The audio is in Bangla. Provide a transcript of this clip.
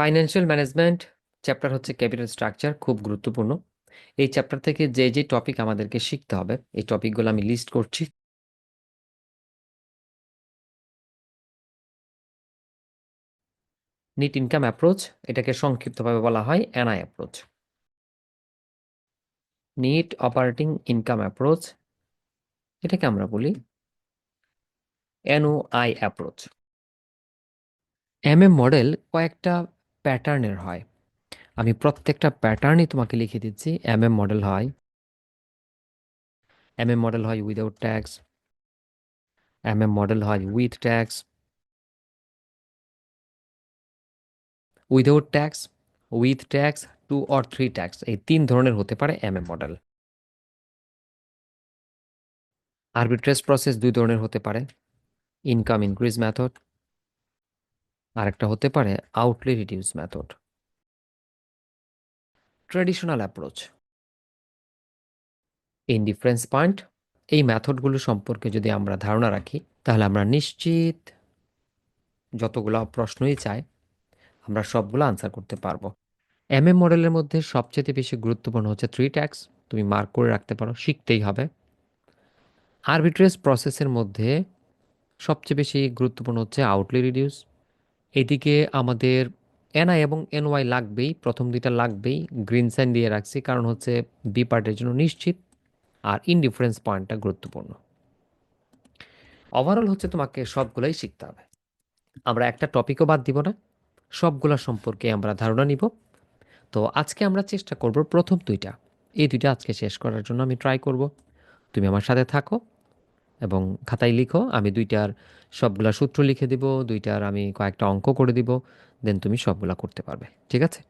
ফাইন্যান্সিয়াল ম্যানেজমেন্ট চ্যাপ্টার হচ্ছে ক্যাপিটাল স্ট্রাকচার খুব গুরুত্বপূর্ণ। এই চ্যাপ্টার থেকে যে যে টপিক আমাদেরকে শিখতে হবে, এই টপিকগুলো আমি লিস্ট করছি। নিট ইনকাম অ্যাপ্রোচ এটাকে সংক্ষিপ্তভাবে বলা হয় NI approach net operating income approach এটাকে আমরা বলি NOI approach M M model কয়েকটা প্যাটার্নের হয়। আমি প্রত্যেকটা প্যাটার্নই তোমাকে লিখে দিচ্ছি। এম এম মডেল হয়। এম এম মডেল হয় without tax M M model হয় with tax without tax with tax two or three tax এই তিন ধরনের হতে পারে M M model arbitrage process দুই ধরনের হতে পারে। ইনকাম ইনক্রিজ মেথড আরেকটা হতে পারে outlay reduce method traditional approach indifference point এই মেথডগুলো সম্পর্কে যদি আমরা ধারণা রাখি, তাহলে আমরা নিশ্চিত যতগুলো প্রশ্নই চাই, আমরা সবগুলো আনসার করতে পারব। এম এম মডেলের মধ্যে সবচেয়ে বেশি গুরুত্বপূর্ণ হচ্ছে থ্রি ট্যাক্স তুমি মার্ক করে রাখতে পারো, শিখতেই হবে। আরবিট্রেস প্রসেসের মধ্যে সবচেয়ে বেশি গুরুত্বপূর্ণ হচ্ছে আউটলি রিডিউস এদিকে আমাদের এনআই এবং এনওয়াই লাগবেই, প্রথম দুইটা লাগবেই, গ্রিন সাইন দিয়ে রাখছি, কারণ হচ্ছে বি পার্টের জন্য নিশ্চিত আর ইনডিফারেন্স পয়েন্টটা গুরুত্বপূর্ণ। ওভারঅল হচ্ছে তোমাকে সবগুলোই শিখতে হবে। আমরা একটা টপিকও বাদ দিব না, সবগুলা সম্পর্কে আমরা ধারণা নিব। তো আজকে আমরা চেষ্টা করব প্রথম দুইটা। এই দুইটা আজকে শেষ করার জন্য আমি ট্রাই করব। তুমি আমার সাথে থাকো। এবং খাতায় লিখো, আমি দুইটার সবগুলা সূত্র লিখে দিব, দুইটার আমি কয়েকটা অঙ্ক করে দিব, দেন তুমি সবগুলা করতে পারবে, ঠিক আছে?